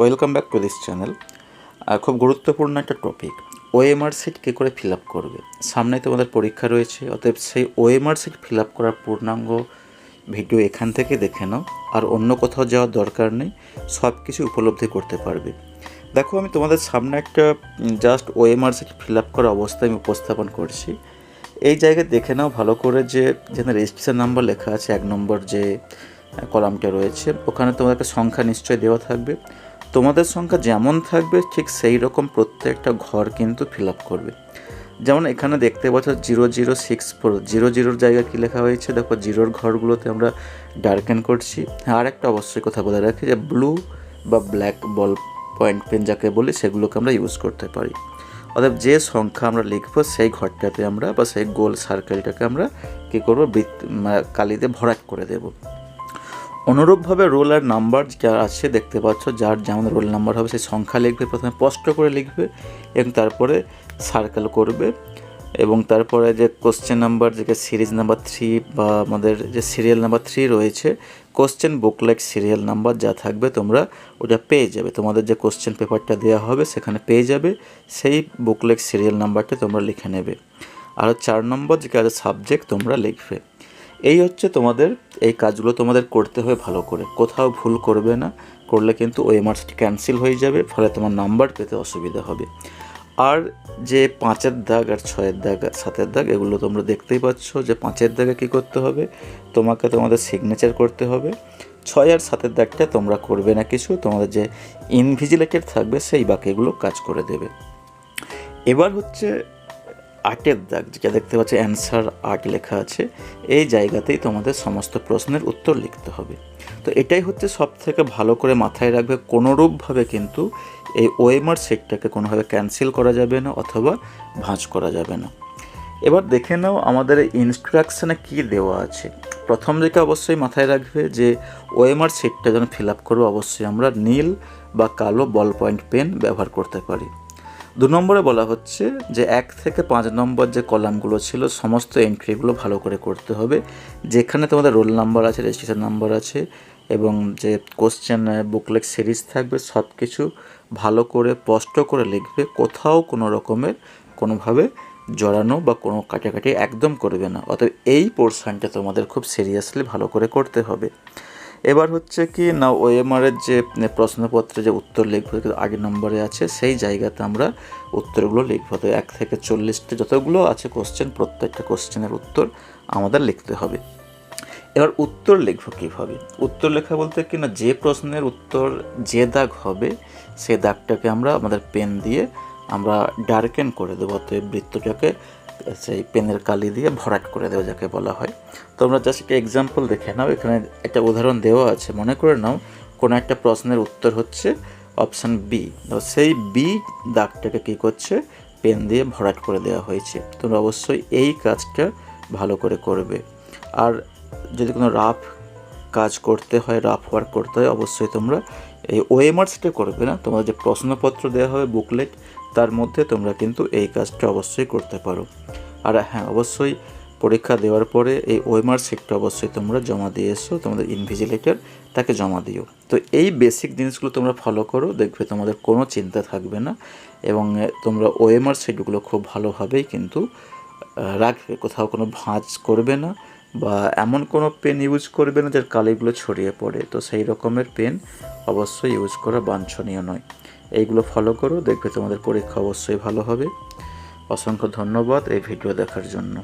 Welcome back to this channel খুব গুরুত্বপূর্ণ একটা টপিক ওএমআর সিট কী করে ফিল আপ করবে? সামনে তোমাদের পরীক্ষা রয়েছে, অতএব সেই ওএমআর সিট ফিল আপ করার পূর্ণাঙ্গ ভিডিও এখান থেকে দেখে নাও। আর অন্য কোথাও যাওয়ার দরকার নেই সব কিছু উপলব্ধি করতে পারবে। দেখো, আমি তোমাদের সামনে একটা just OMR sheet fill up করা অবস্থায় আমি উপস্থাপন করছি। এই জায়গায় দেখে নাও ভালো করে যে, যেখানে রেজিস্ট্রেশন নাম্বার লেখা আছে, এক নম্বর যে কলামটা রয়েছে, ওখানে তোমাদেরকে সংখ্যা নিশ্চয় দেওয়া থাকবে। তোমাদের সংখ্যা যেমন থাকবে, ঠিক সেই রকম প্রত্যেকটা ঘর কিন্তু ফিল আপ করবে। যেমন এখানে দেখতে পাচ্ছ zero zero six four, zero জিরোর জায়গায় কী লেখা হয়েছে? দেখো জিরোর ঘরগুলোতে আমরা ডার্কেন করছি। আর একটা অবশ্যই কথা বলে রাখি যে ব্লু বা ব্ল্যাক বল পয়েন্ট পেন যাকে বলি, সেগুলোকে আমরা ইউজ করতে পারি। অতএব যে সংখ্যা আমরা লিখব, সেই ঘরটাতে আমরা বা সেই গোল সার্কেলটাকে আমরা কী করব, বৃত্ত কালিতে ভরাট করে দেবো। অনুরূপভাবে রোল আর নাম্বার যা আছে দেখতে পাচ্ছ, যার যেমন রোল নাম্বার হবে সেই সংখ্যা লিখবে, প্রথমে স্পষ্ট করে লিখবে এবং তারপরে সার্কেল করবে এবং তারপরে যে কোশ্চেন নাম্বার যে সিরিজ নাম্বার থ্রি বা আমাদের যে সিরিয়াল নাম্বার থ্রি রয়েছে কোশ্চেন বুকলেট সিরিয়াল নাম্বার যা থাকবে তোমরা ওটা পেয়ে যাবে। তোমাদের যে কোশ্চেন পেপারটা দেওয়া হবে সেখানে পেয়ে যাবে, সেই বুকলেট সিরিয়াল নাম্বারটা তোমরা লিখে নেবে। আর চার নম্বর যে আছে সাবজেক্ট তোমরা লিখবে। এই হচ্ছে তোমাদের এই কাজগুলো তোমাদের করতে হবে ভালো করে। কোথাও ভুল করবে না, করলে কিন্তু ওই মার্কসটি ক্যান্সেল হয়ে যাবে, ফলে তোমার নাম্বার পেতে অসুবিধা হবে। আর যে পাঁচের দাগ আর ছয়ের দাগ আর সাতের দাগ, এগুলো তোমরা দেখতেই পাচ্ছ যে পাঁচের দাগে কী করতে হবে? তোমাকে তোমাদের সিগনেচার করতে হবে। ছয় আর সাতের দাগটা তোমরা করবে না কিছু, তোমাদের যে ইনভিজিলেটেড থাকবে সেই বাকিগুলো কাজ করে দেবে। এবার হচ্ছে আটের দাগ, যেটা দেখতে পাচ্ছি অ্যান্সার আর্ট লেখা আছে। এই জায়গাতেই তোমাদের সমস্ত প্রশ্নের উত্তর লিখতে হবে। তো এটাই হচ্ছে সব থেকে ভালো করে মাথায় রাখবে। কোনোরূপভাবে কিন্তু এই ওয়েমার সেটটাকে কোনোভাবে ক্যান্সেল করা যাবে না অথবা ভাঁজ করা যাবে না। এবার দেখে নাও আমাদের ইনস্ট্রাকশানে কী দেওয়া আছে। প্রথম দিকে অবশ্যই মাথায় রাখবে যে ওএমআর সেটটা যেন ফিল আপ করব, অবশ্যই আমরা নীল বা কালো বল পয়েন্ট পেন ব্যবহার করতে পারি। দু নম্বরে বলা হচ্ছে যে এক থেকে পাঁচ নম্বর যে কলামগুলো ছিল, সমস্ত এন্ট্রিগুলো ভালো করে করতে হবে। যেখানে তোমাদের রোল নাম্বার আছে রেজিস্ট্রেশন নাম্বার আছে, এবং যে কোশ্চেন বুকলেট সিরিজ থাকবে সব কিছু ভালো করে, স্পষ্ট করে লিখবে। কোথাও কোনো রকমের কোনোভাবে জড়ানো বা কোনো কাটাকাটি একদম করবে না। অতএব এই পোর্শনটা তোমাদের খুব সিরিয়াসলি ভালো করে করতে হবে। এবার হচ্ছে কি, না ওএমআরের যে প্রশ্নপত্রে যে উত্তর লিখব আগের নম্বরে আছে, সেই জায়গাতে আমরা উত্তরগুলো লিখব। তো এক থেকে চল্লিশটা যতগুলো আছে কোশ্চেন প্রত্যেকটা কোশ্চেনের উত্তর আমাদের লিখতে হবে। এবার উত্তর লিখব কীভাবে? উত্তর লেখা বলতে কি, না, যে প্রশ্নের উত্তর যে দাগ হবে, সে দাগটাকে আমরা আমাদের পেন দিয়ে আমরা ডার্কেন করে দেবো, অতএব বৃত্তটাকে সেই পেনের কালি দিয়ে ভরাট করে দেওয়া যাকে বলা হয়। তোমরা জাস্ট একটা এক্সাম্পল দেখে নাও, এখানে একটা উদাহরণ দেওয়া আছে। মনে করে নাও, কোনো একটা প্রশ্নের উত্তর হচ্ছে অপশান বি সেই বি দাগটাকে কী করছে? পেন দিয়ে ভরাট করে দেওয়া হয়েছে। তোমরা অবশ্যই এই কাজটা ভালো করে করবে। আর যদি কোনো রাফ কাজ করতে হয় রাফ ওয়ার্ক করতে হয়, অবশ্যই তোমরা এই ওএমআরসিটা করবে না। তোমার যে প্রশ্নপত্র দেওয়া হবে বুকলেট তার মধ্যে তোমরা কিন্তু এই কাজটা অবশ্যই করতে পারো। আর হ্যাঁ অবশ্যই পরীক্ষা দেওয়ার পরে এই ওয়েমার সিটটা অবশ্যই তোমরা জমা দিয়ে এসো, তোমাদের ইনভিজিলেটার তাকে জমা দিও। তো এই বেসিক জিনিসগুলো তোমরা ফলো করো, দেখবে তোমাদের কোনো চিন্তা থাকবে না এবং তোমরা ওএমআর সিটগুলো খুব ভালোভাবেই কিন্তু রাখবে। কোথাও কোনো ভাঁজ করবে না। বা এমন কোনো পেন ইউজ করবে না যার কালিগুলো ছড়িয়ে পড়ে। তো সেই রকমের পেন অবশ্যই ইউজ করা বাঞ্ছনীয় নয়। এইগুলো ফলো করো, দেখবে তোমাদের পরীক্ষা অবশ্যই ভালো হবে। অসংখ্য ধন্যবাদ এই ভিডিও দেখার জন্য।